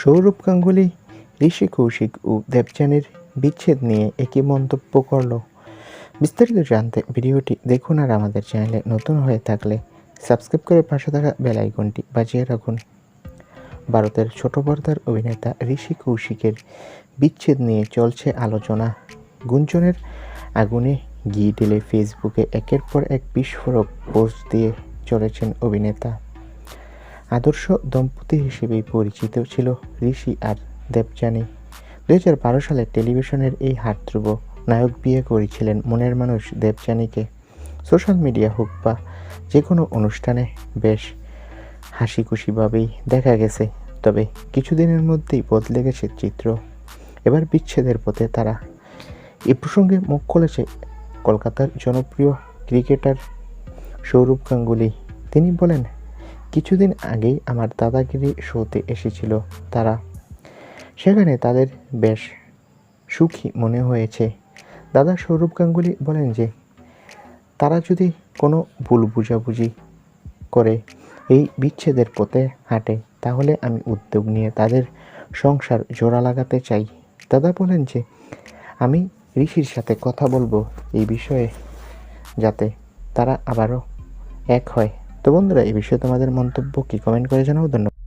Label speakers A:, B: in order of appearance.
A: সৌরভ গাঙ্গুলি, ঋষি কৌশিক ও দেবযানীর বিচ্ছেদ নিয়ে একই মন্তব্য করল। বিস্তারিত জানতে ভিডিওটি দেখুন আর আমাদের চ্যানেলে নতুন হয়ে থাকলে সাবস্ক্রাইব করে পাশে থাকা বেল আইকনটি বাজিয়ে রাখুন। ভারতের ছোট পর্দার অভিনেতা ঋষি কৌশিকের বিচ্ছেদ নিয়ে চলছে আলোচনা। গুঞ্জনের আগুনে গিয়ে ঢেলে ফেসবুকে একের পর এক বিস্ফোরক পোস্ট দিয়ে চলেছেন অভিনেতা। আদর্শ দম্পতি হিসেবেই পরিচিত ছিল ঋষি আর দেবযানী। দু বারো সালে টেলিভিশনের এই হাতধ্রুব নায়ক বিয়ে করেছিলেন মনের মানুষ দেবযানীকে। সোশ্যাল মিডিয়া হোক বা যে কোনো অনুষ্ঠানে বেশ হাসি খুশিভাবেই দেখা গেছে, তবে কিছুদিনের মধ্যেই বদলে গেছে চিত্র। এবার বিচ্ছেদের পথে তারা এ প্রসঙ্গে মুখ খুলেছে কলকাতার জনপ্রিয় ক্রিকেটার সৌরভ গাঙ্গুলি। তিনি বলেন কিছুদিন আগেই আমার দাদাগিরি শোতে এসেছিল তারা। সেখানে তাদের বেশ সুখী মনে হয়েছে। দাদা সৌরভ গাঙ্গুলি বলেন যে, তারা যদি কোনো ভুল বুঝাবুঝি করে এই বিচ্ছেদের পথে হাঁটে, তাহলে আমি উদ্যোগ নিয়ে তাদের সংসার জোড়া লাগাতে চাই। দাদা বলেন যে, আমি ঋষির সাথে কথা বলব এই বিষয়ে যাতে তারা আবারও এক হয়। তো বন্ধুরা এই বিষয়ে তোমাদের মন্তব্য কি? কমেন্ট করে জানাব ধন্যবাদ।